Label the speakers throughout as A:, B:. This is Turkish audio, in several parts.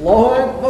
A: Lord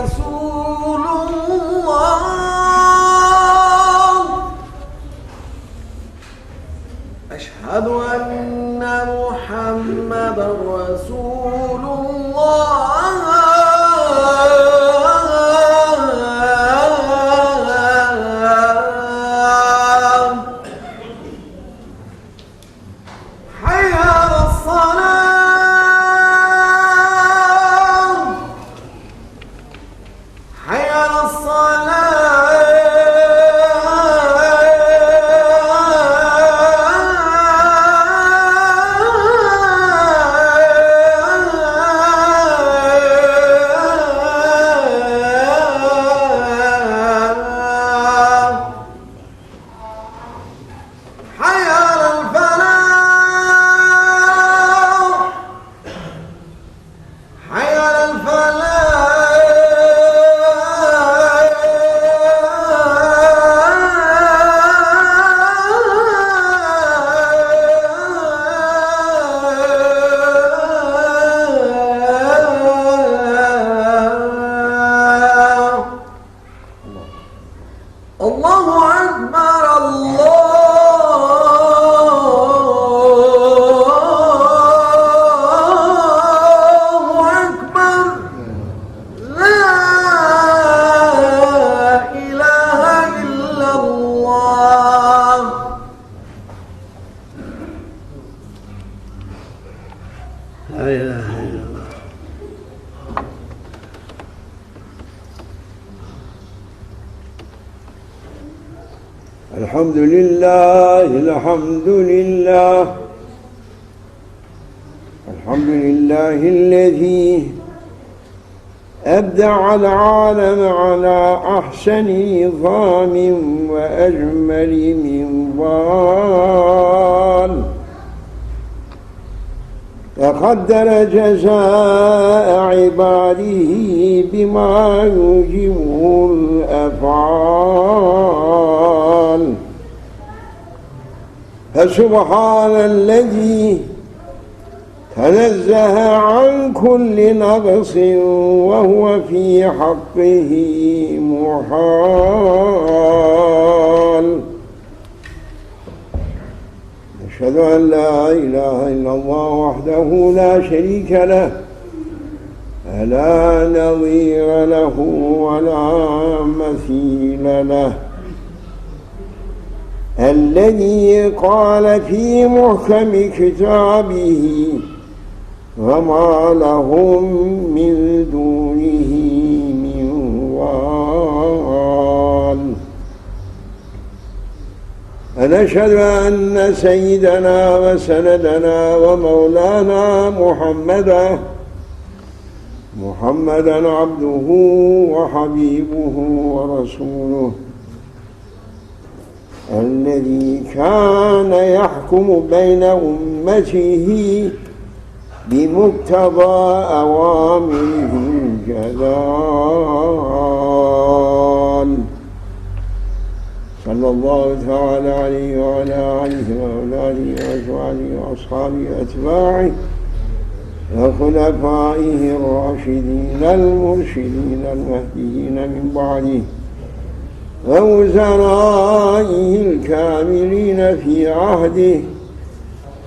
A: alcanzó
B: La ilahe illallah. الحمد لله الحمد لله الحمد لله الذي أبدع العالم على أحسن نظام وأجمل منظال وقدر جزاء عباده بما يوجبه الأفعال. فسبحان الذي تنزه عن كل نقص وهو في حقه محال. أشهد أن لا إله إلا الله وحده لا شريك له لا نظير له ولا مثيل له. الذي قال في محكم كتابه وما لهم من دونه ونشهد أن سيدنا وسندنا ومولانا محمدا محمدا عبده وحبيبه ورسوله الذي كان يحكم بين أمته بمقتضى أوامره الجلال. صلى الله تعالى عليه وعلى آله وأولاده وأزواجه وأصحابه وأتباعه وخلفائه الراشدين المرشدين المهديين من بعده ووزرائه الكاملين في عهده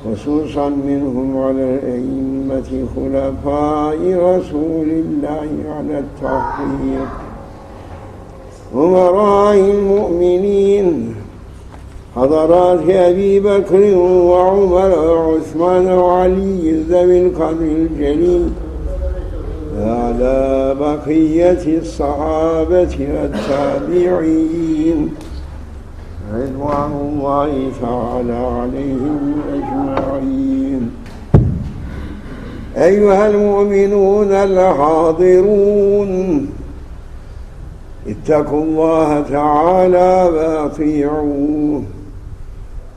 B: خصوصا منهم على الأئمة خلفاء رسول الله على التحقيق أمراء المؤمنين حضرات أبي بكر وعمر وعثمان وعلي ذوي القدر الجليل على بقية الصحابة والتابعين رضوان الله تعالى عليهم أجمعين. أيها المؤمنون الحاضرون اتقوا الله تعالى وأطيعوه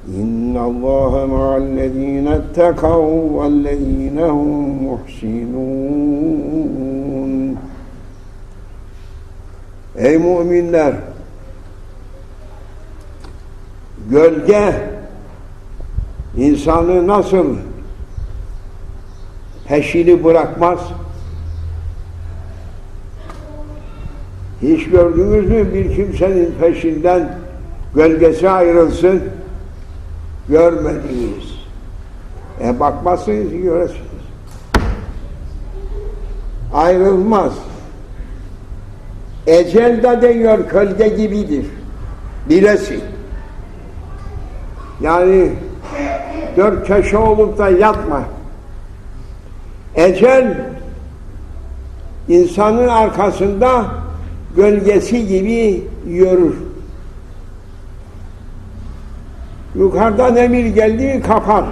B: إن الله مع الذين اتقوا والذين هم محسنون Ey müminler! Gölge insanı nasıl peşini bırakmaz? Hiç gördünüz mü bir kimsenin peşinden gölgesi ayrılsın? Görmediniz. E bakmazsınız ki göresiniz. Ayrılmaz. Ecel de diyor gölge gibidir. Bilesin. Yani dört köşe olup da yatma. Ecel insanın arkasında gölgesi gibi yürür. Yukarıdan emir geldi kapar.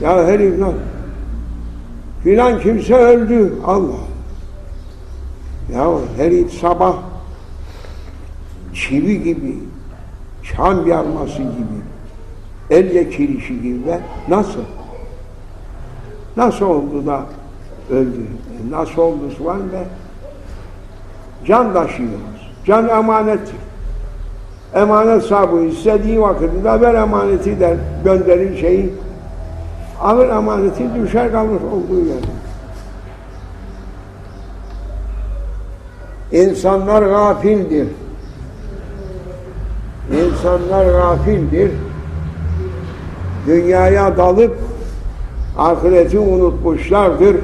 B: Ya herif lan filan kimse öldü. Allah. Ya herif sabah çivi gibi, çam yarması gibi, elle kirişi gibi ve nasıl? Nasıl oldu da öldü? E nasıl oldu var ve can taşıyoruz. Can emanettir. Emanet sahibi istediği vakitte ver emaneti der, gönderir şeyi. Alır emaneti düşer kalır olduğu yerde. İnsanlar gafildir. İnsanlar gafildir. Dünyaya dalıp ahireti unutmuşlardır.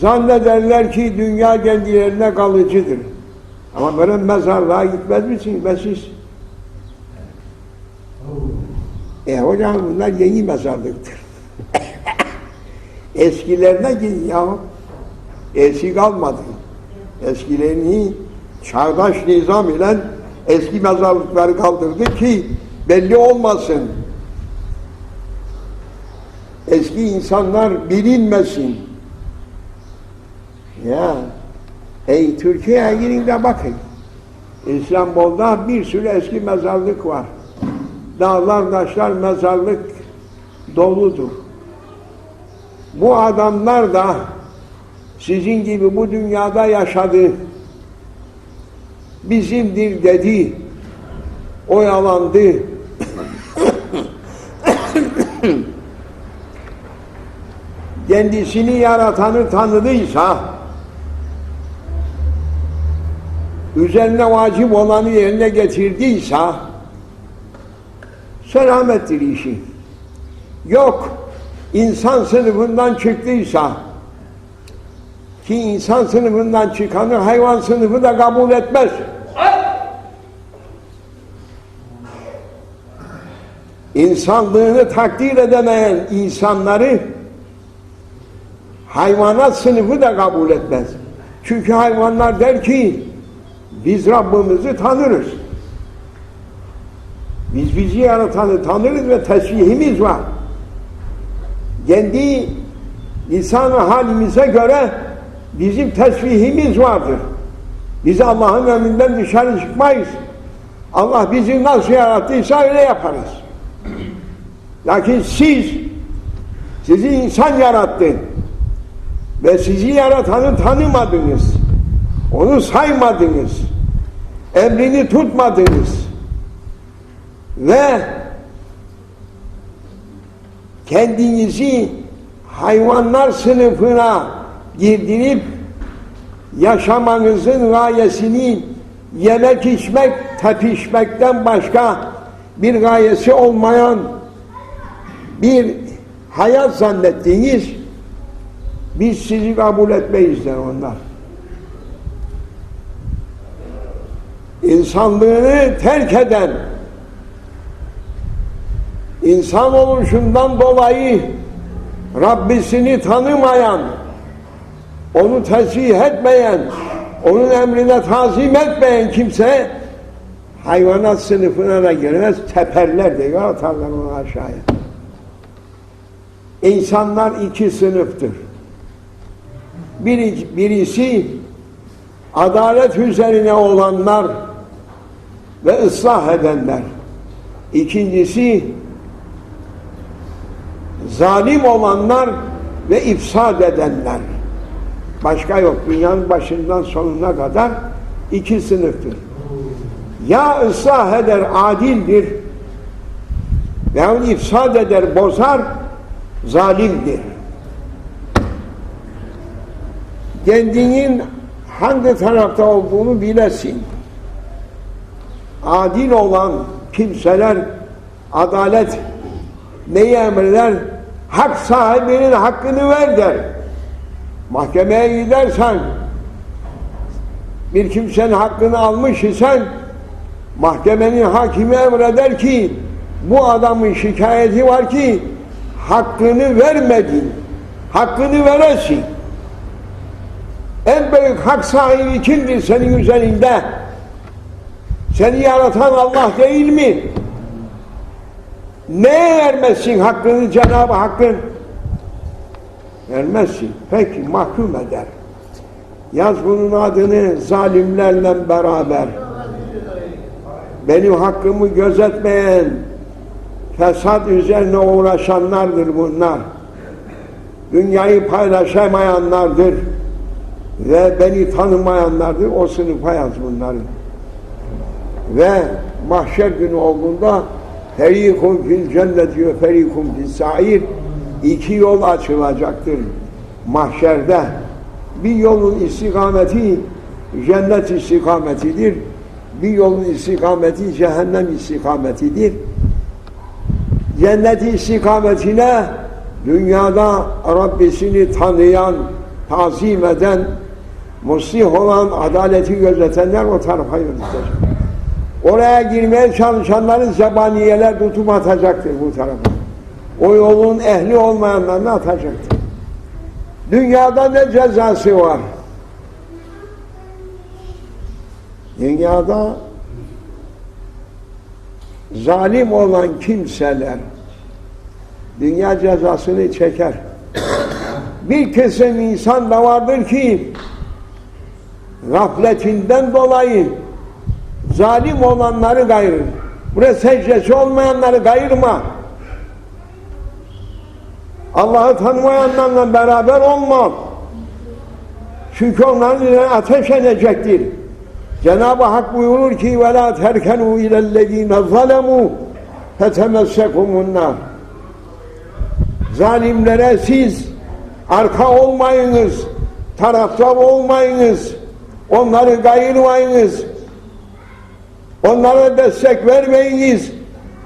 B: Zannederler ki dünya kendilerine kalıcıdır. Ama böyle mezarlığa gitmez misin be siz? E hocam bunlar yeni mezarlıktır. Eskilerine gidin ya. Eski kalmadı. Eskilerini çağdaş nizam ile eski mezarlıkları kaldırdı ki belli olmasın. Eski insanlar bilinmesin. Ya ey Türkiye'ye girin de bakın. İstanbul'da bir sürü eski mezarlık var. Dağlar taşlar mezarlık doludur. Bu adamlar da sizin gibi bu dünyada yaşadı. Bizimdir dedi. Oyalandı. Kendisini yaratanı tanıdıysa üzerine vacip olanı yerine getirdiyse selamettir işi. Yok insan sınıfından çıktıysa ki insan sınıfından çıkanı hayvan sınıfı da kabul etmez. İnsanlığını takdir edemeyen insanları hayvanat sınıfı da kabul etmez. Çünkü hayvanlar der ki biz Rabbimizi tanırız. Biz bizi yaratanı tanırız ve tesbihimiz var. Kendi lisan halimize göre bizim tesbihimiz vardır. Biz Allah'ın emrinden dışarı çıkmayız. Allah bizi nasıl yarattıysa öyle yaparız. Lakin siz, sizi insan yarattı ve sizi yaratanı tanımadınız. Onu saymadınız. Emrini tutmadınız. Ve kendinizi hayvanlar sınıfına girdirip yaşamanızın gayesini yemek içmek, tepişmekten başka bir gayesi olmayan bir hayat zannettiğiniz biz sizi kabul etmeyiz der onlar. İnsanlığını terk eden, insan oluşundan dolayı Rabbisini tanımayan, onu tesbih etmeyen, onun emrine tazim etmeyen kimse hayvanat sınıfına da girmez, teperler diyor, atarlar onu aşağıya. İnsanlar iki sınıftır. Biri, birisi adalet üzerine olanlar ve ıslah edenler. İkincisi zalim olanlar ve ifsad edenler. Başka yok. Dünyanın başından sonuna kadar iki sınıftır. Ya ıslah eder, adildir. Veyahut ifsad eder, bozar, zalimdir. Kendinin hangi tarafta olduğunu bilesin. Adil olan kimseler adalet neyi emreder? Hak sahibinin hakkını ver der. Mahkemeye gidersen bir kimsenin hakkını almış isen mahkemenin hakimi emreder ki bu adamın şikayeti var ki hakkını vermedin. Hakkını veresin. En büyük hak sahibi kimdir senin üzerinde? Seni yaratan Allah değil mi? Neye vermezsin hakkını Cenab-ı Hakk'ın? Vermezsin. Peki mahkum eder. Yaz bunun adını zalimlerle beraber. Benim hakkımı gözetmeyen, fesat üzerine uğraşanlardır bunlar. Dünyayı paylaşamayanlardır. Ve beni tanımayanlardır. O sınıfa yaz bunları. Ve mahşer günü olduğunda Ferikun fil cennet ve ferikun fil sair iki yol açılacaktır mahşerde. Bir yolun istikameti cennet istikametidir. Bir yolun istikameti cehennem istikametidir. Cennet istikametine dünyada Rabbisini tanıyan, tazim eden, muslih olan, adaleti gözetenler o tarafa yönetecek. Oraya girmeye çalışanların zebaniyeler tutup atacaktır bu tarafa. O yolun ehli olmayanlarını atacaktır. Dünyada ne cezası var? Dünyada zalim olan kimseler dünya cezasını çeker. Bir kesim insan da vardır ki gafletinden dolayı zalim olanları gayırır. Buraya secdesi olmayanları gayırma. Allah'ı tanımayanlarla beraber olma. Çünkü onların üzerine ateş edecektir. Cenab-ı Hak buyurur ki وَلَا تَرْكَنُوا اِلَى الَّذ۪ينَ ظَلَمُوا فَتَمَسَّكُمُ النَّارِ Zalimlere siz arka olmayınız, taraftar olmayınız, onları gayırmayınız, onlara destek vermeyiniz.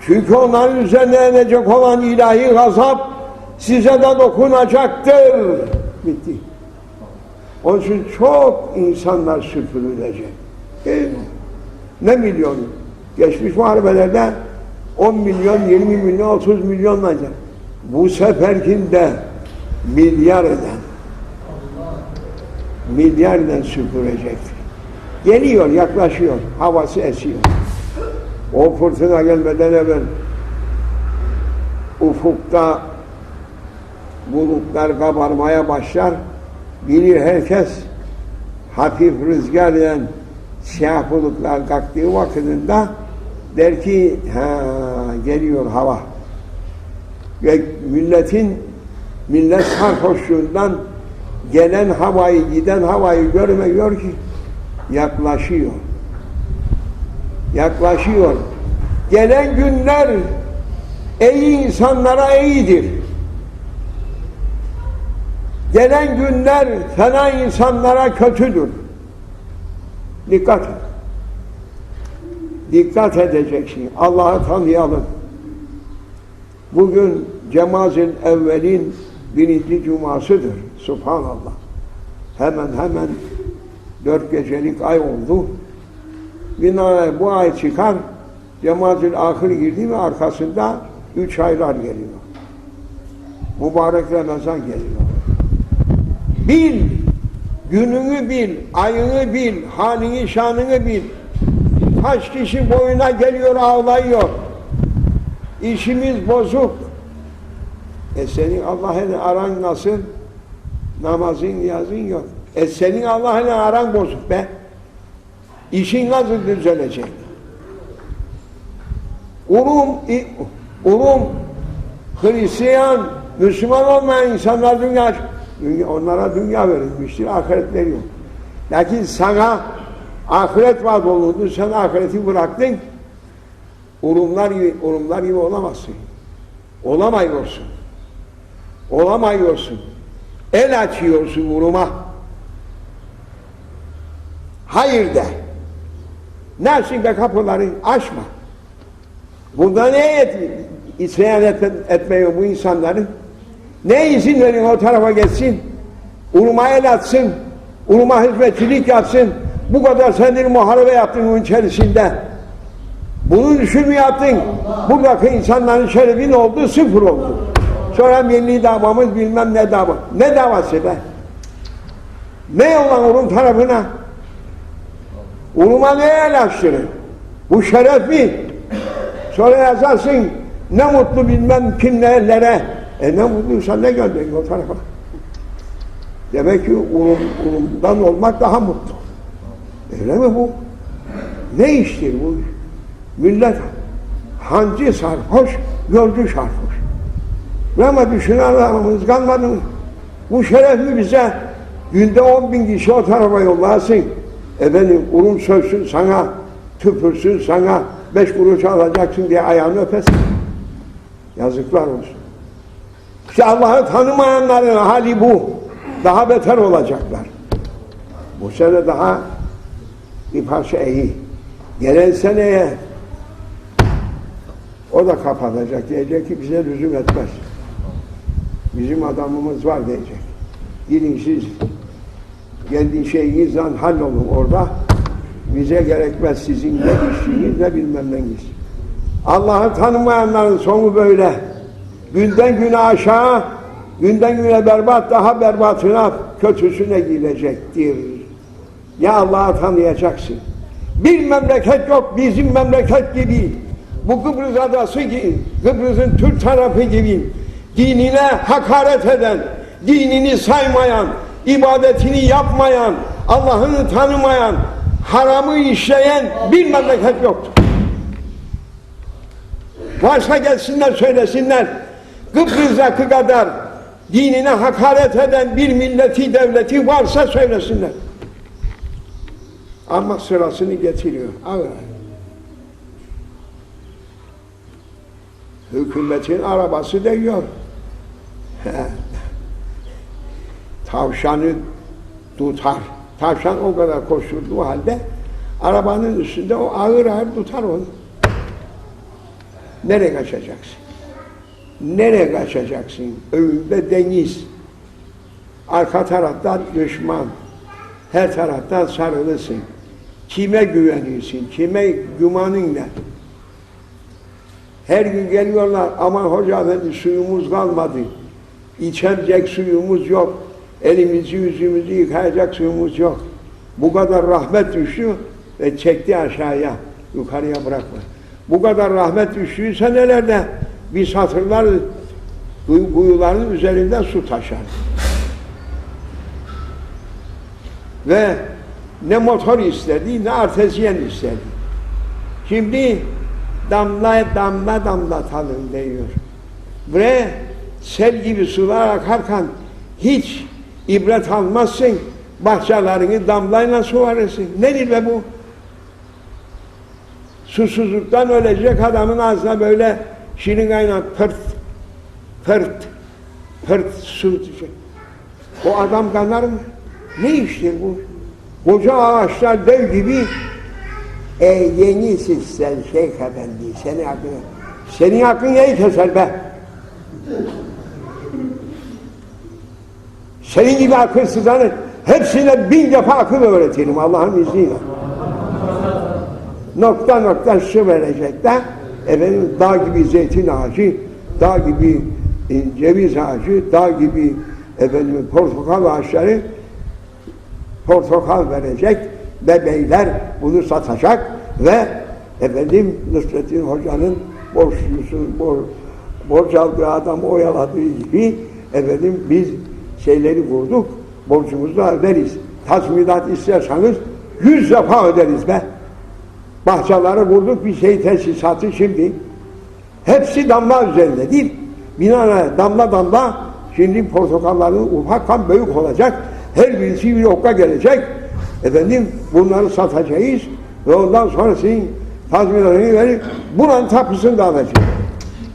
B: Çünkü onların üzerine inecek olan ilahi gazap size de dokunacaktır. Bitti. Onun için çok insanlar süpürülecek. Değil? Ne milyonu? Geçmiş muharebelerde 10 milyon, 20 milyon, 30 milyon olacak. Bu seferkinde milyar eden milyar eden süpürecektir. Geliyor, yaklaşıyor, havası esiyor. O fırtına gelmeden evvel ufukta bulutlar kabarmaya başlar. Bilir herkes hafif rüzgar ile siyah bulutlar kalktığı vakitinde der ki ha geliyor hava. Ve milletin millet sarhoşluğundan gelen havayı giden havayı görmüyor ki yaklaşıyor. Yaklaşıyor. Gelen günler iyi insanlara iyidir. Gelen günler fena insanlara kötüdür. Dikkat et. Dikkat edeceksin. Allah'ı tanıyalım. Bugün Cemazil Evvel'in birinci cumasıdır. Subhanallah. Hemen hemen dört gecelik ay oldu. binaenaleyh bu ay çıkar, cemaatül ahir girdi mi arkasında üç aylar geliyor. Mübarek Ramazan geliyor. Bil, gününü bil, ayını bil, halini şanını bil. Kaç kişi boyuna geliyor ağlıyor. İşimiz bozuk. E senin Allah'ın aran nasıl? Namazın, niyazın yok. E senin Allah'ın aran bozuk be. İşin nasıl düzelecek? Ulum, ulum, Hristiyan, Müslüman olmayan insanlar dünya onlara dünya verilmiştir, ahiretleri yok. Lakin sana ahiret vaat olundu, sen ahireti bıraktın, ulumlar gibi, ulumlar gibi olamazsın. Olamıyorsun. Olamıyorsun. El açıyorsun uluma. Hayır de. Nasibe kapıları açma. Bunda ne et, isyan et, etmiyor bu insanların? Ne izin verin o tarafa geçsin? Uluma el atsın, uluma hizmetçilik yapsın. Bu kadar senedir muharebe yaptın bunun içerisinde. Mi yaptın? Buradaki insanların şerefi ne oldu? Sıfır oldu. Sonra milli davamız bilmem ne dava. Ne davası be? Ne olan onun tarafına? Uluma ne el açtırın? Bu şeref mi? Sonra yazarsın ne mutlu bilmem kimlere. E ne mutluysa ne gönderin o tarafa. Demek ki ulum, ulumdan olmak daha mutlu. Öyle mi bu? Ne iştir bu? Millet hancı sarhoş, yolcu sarhoş. Ama düşünen adamımız kalmadı mı? Bu şerefi bize günde on bin kişi o tarafa yollasın. Efendim ulum sözsün sana, tüpürsün sana, beş kuruş alacaksın diye ayağını öpesin. Yazıklar olsun. İşte Allah'ı tanımayanların hali bu. Daha beter olacaklar. Bu sene daha bir parça iyi. Gelen seneye o da kapatacak. Diyecek ki bize lüzum etmez. Bizim adamımız var diyecek. Gidin siz kendi şeyinizle hallolun orada. Bize gerekmez sizin ne işiniz ne bilmem neniz. Allah'ı tanımayanların sonu böyle. Günden güne aşağı, günden güne berbat, daha berbatına, kötüsüne gidecektir. Ya Allah'ı tanıyacaksın. Bir memleket yok bizim memleket gibi. Bu Kıbrıs adası gibi, Kıbrıs'ın Türk tarafı gibi dinine hakaret eden, dinini saymayan, ibadetini yapmayan, Allah'ını tanımayan, haramı işleyen bir memleket yoktur. Varsa gelsinler söylesinler. Kıbrıs'taki kadar dinine hakaret eden bir milleti devleti varsa söylesinler. Ama sırasını getiriyor. Ağır. Hükümetin arabası değiyor. Tavşanı tutar. Tavşan o kadar koşturduğu halde arabanın üstünde o ağır ağır tutar onu. Nereye kaçacaksın? Nereye kaçacaksın? Önünde deniz. Arka taraftan düşman. Her taraftan sarılısın. Kime güveniyorsun? Kime gümanın ne? Her gün geliyorlar aman hoca efendi suyumuz kalmadı. İçecek suyumuz yok. Elimizi yüzümüzü yıkayacak suyumuz yok. Bu kadar rahmet düştü ve çekti aşağıya. Yukarıya bırakma. Bu kadar rahmet düştüyse nelerde? Biz hatırlar kuyuların üzerinden su taşar. Ve ne motor istedi ne artezyen istedi. Şimdi damla damla damlatalım diyor. Ve sel gibi sular akarken hiç ibret almazsın. Bahçelerini damlayla suvarırsın. Nedir be bu? Susuzluktan ölecek adamın ağzına böyle şirin kaynak pırt, pırt, pırt su düşecek. O adam kanar mı? Ne iştir bu? Koca ağaçlar dev gibi e yenisin sen Şeyh Efendi, seni aklına. Senin aklın neyi keser be? Senin gibi akılsızların hepsine bin defa akıl öğretelim Allah'ın izniyle. nokta nokta su verecek de efendim dağ gibi zeytin ağacı, dağ gibi e, ceviz ağacı, dağ gibi efendim portakal ağaçları portakal verecek ve bunu satacak ve efendim Nusrettin Hoca'nın borçlusu, bor, borç aldığı adamı oyaladığı gibi efendim biz şeyleri vurduk, borcumuzu da öderiz. Tazminat isterseniz yüz defa öderiz be. Bahçeleri vurduk bir şey tesisatı şimdi. Hepsi damla üzerinde değil. Binaenaleyh damla damla şimdi portakalların ufaktan büyük olacak. Her birisi bir okka gelecek. Efendim bunları satacağız ve ondan sonra senin tazminatını verip buranın tapısını da alacağız.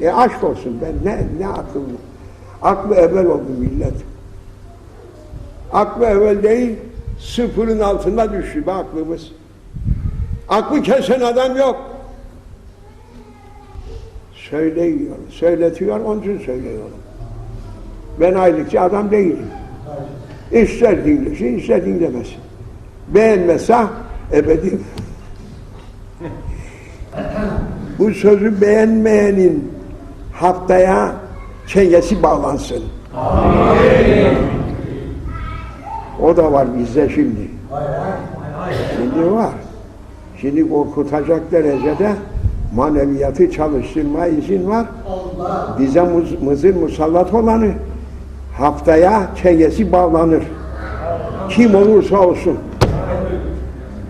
B: E aşk olsun ben ne, ne akıllı. Aklı evvel oldu millet. Aklı evvel değil, sıfırın altında düştü be aklımız. Aklı kesen adam yok. Söyleyiyor, söyletiyor, onun için söylüyorum. Ben aylıkçı adam değilim. İster dinlesin, ister dinlemesin. Beğenmezse ebedi. Bu sözü beğenmeyenin haftaya çengesi bağlansın. O da var bizde şimdi. Şimdi var. Şimdi korkutacak derecede maneviyatı çalıştırma izin var. Bize muz, mızır musallat olanı haftaya çengesi bağlanır. Kim olursa olsun.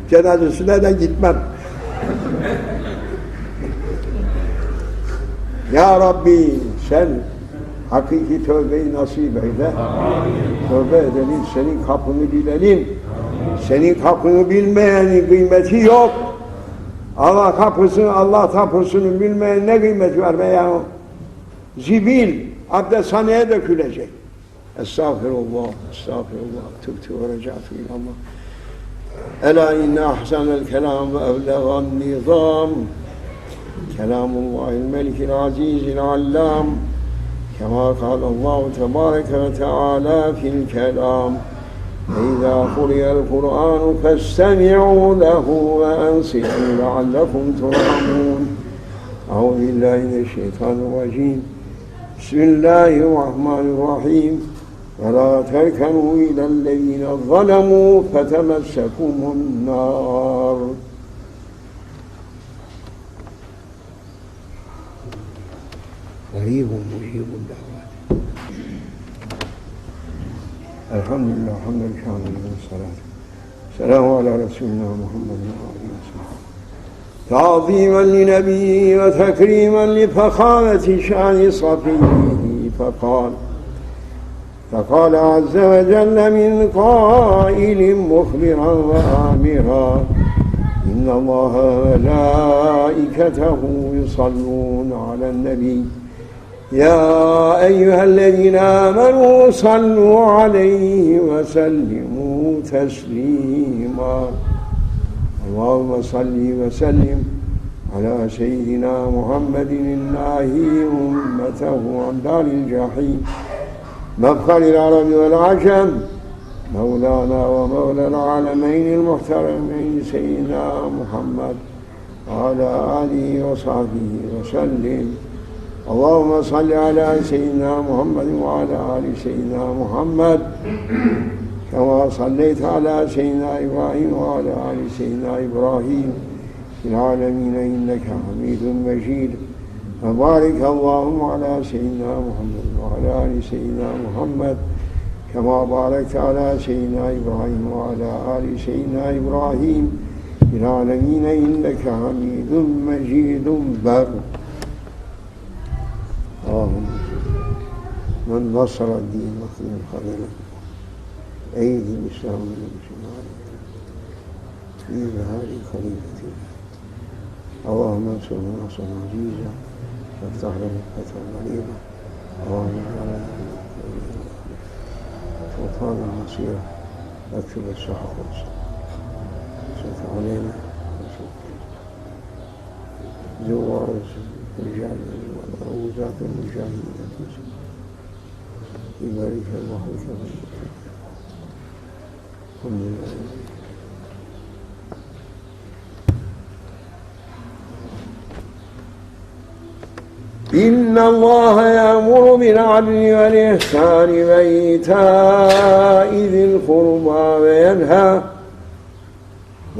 B: Cenazesine de gitmem. Ya Rabbi sen hakiki tövbeyi nasip eyle. Tövbe edelim, senin kapını bilelim. Senin kapını bilmeyenin kıymeti yok. Allah kapısını, Allah tapusunu bilmeyen ne kıymeti var be ya? Zibil, abdesthaneye dökülecek. Estağfirullah, estağfirullah. Tübtü ve recatu ilallah. Ela inne ahsanel kelam ve evlegan nizam. Kelamullahil melikil azizil allam. كما قال الله تبارك وتعالى في الكلام وإذا قرئ القرآن فاستمعوا له وأنصتوا لعلكم ترحمون. أعوذ بالله من الشيطان الرجيم. بسم الله الرحمن الرحيم. ولا تركنوا إلى الذين ظلموا فتمسكم النار. قريب مجيب الدعوات. الحمد لله حمدا كاملا والصلاة السلام على رسولنا محمد وآله وسلم تعظيما لنبيه وتكريما لفخامة شأن صفيه فقال فقال عز وجل من قائل مخبرا وآمرا إن الله وملائكته يصلون على النبي. يا أيها الذين آمنوا صلوا عليه وسلموا تسليما. اللهم صل وسلم على سيدنا محمد الناهي أمته عن دار الجحيم مفخر العرب والعجم مولانا ومولى العالمين المحترمين سيدنا محمد وعلى آله وصحبه وسلم. اللهم صل على سيدنا محمد وعلى آل سيدنا محمد. كما صليت على سيدنا إبراهيم وعلى آل سيدنا إبراهيم في العالمين إنك حميد مجيد. وبارك اللهم على سيدنا محمد وعلى آل سيدنا محمد. كما باركت على سيدنا إبراهيم وعلى آل سيدنا إبراهيم في العالمين إنك حميد مجيد. بر اللهم من نصر الدين وخذ خذله أيدي الإسلام من المسلمين في إظهار خليفة. اللهم انصرنا نصرا عزيزا وافتح لنا فتحا غريبا اللهم على سلطان نصيرا اكتب الصحة والصلاة سلطان علينا. وسلطان زوار الزمان رجال الله إن الله يأمر بالعدل والإحسان وإيتاء ذي القربى وينهى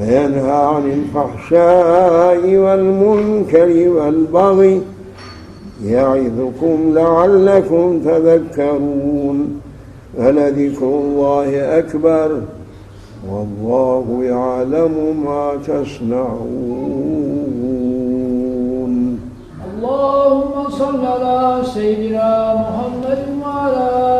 B: وينهى عن الفحشاء والمنكر والبغي يعظكم لعلكم تذكرون فلذكر الله أكبر والله يعلم ما تصنعون
A: اللهم صل على سيدنا محمد وعلى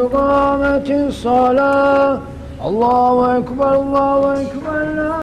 A: قامت الصلاة الله أكبر الله أكبر